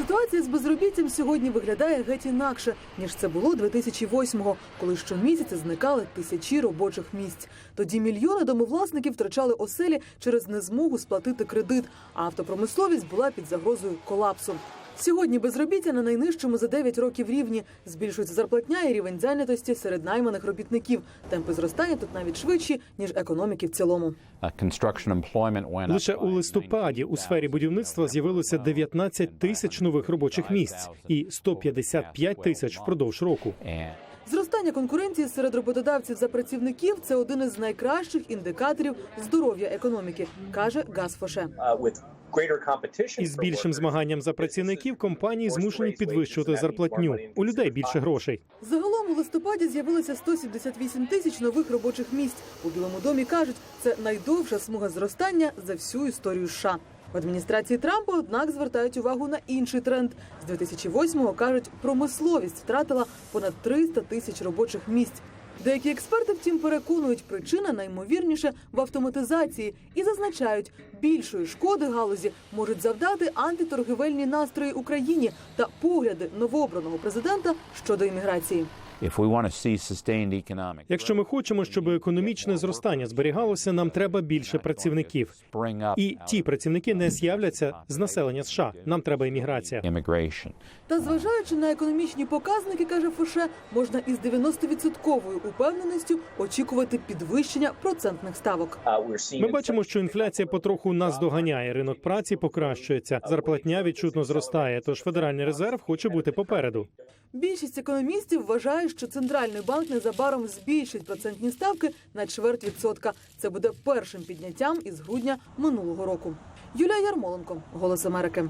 Ситуація з безробіттям сьогодні виглядає геть інакше ніж це було 2008-го, коли щомісяця зникали тисячі робочих місць. Тоді мільйони домовласників втрачали оселі через незмогу сплатити кредит, а автопромисловість була під загрозою колапсу. Сьогодні безробіття на найнижчому за 9 років рівні. Збільшується зарплатня і рівень зайнятості серед найманих робітників. Темпи зростання тут навіть швидші ніж економіки в цілому. Лише у листопаді у сфері будівництва з'явилося 19 тисяч нових робочих місць і 155 тисяч впродовж року. Зростання конкуренції серед роботодавців за працівників це один із найкращих індикаторів здоров'я економіки, каже Газ Фоше. Із більшим змаганням за працівників компанії змушені підвищувати зарплатню. У людей більше грошей. Загалом у листопаді з'явилося 178 тисяч нових робочих місць. У Білому домі кажуть, це найдовша смуга зростання за всю історію США. В адміністрації Трампа, однак, звертають увагу на інший тренд. З 2008-го, кажуть, промисловість втратила понад 300 тисяч робочих місць. Деякі експерти, втім, переконують, причина наймовірніше в автоматизації і зазначають, більшої шкоди галузі можуть завдати антиторгівельні настрої Україні та погляди новообраного президента щодо імміграції. If we want to see sustained economic Якщо ми хочемо, щоб економічне зростання зберігалося, нам треба більше працівників. І ті працівники не з'являться з населення США. Нам треба імміграція. Та зважаючи на економічні показники, каже Фоше, можна із 90-відсотковою упевненістю очікувати підвищення процентних ставок. uh, Ми бачимо, що інфляція потроху нас доганяє. Ринок праці покращується. Зарплатня відчутно зростає. Тож Федеральний резерв хоче бути попереду. Більшість економістів вважає, що центральний банк незабаром збільшить процентні ставки на чверть відсотка. Це буде першим підняттям із грудня минулого року. Юлія Ярмоленко, Голос Америки.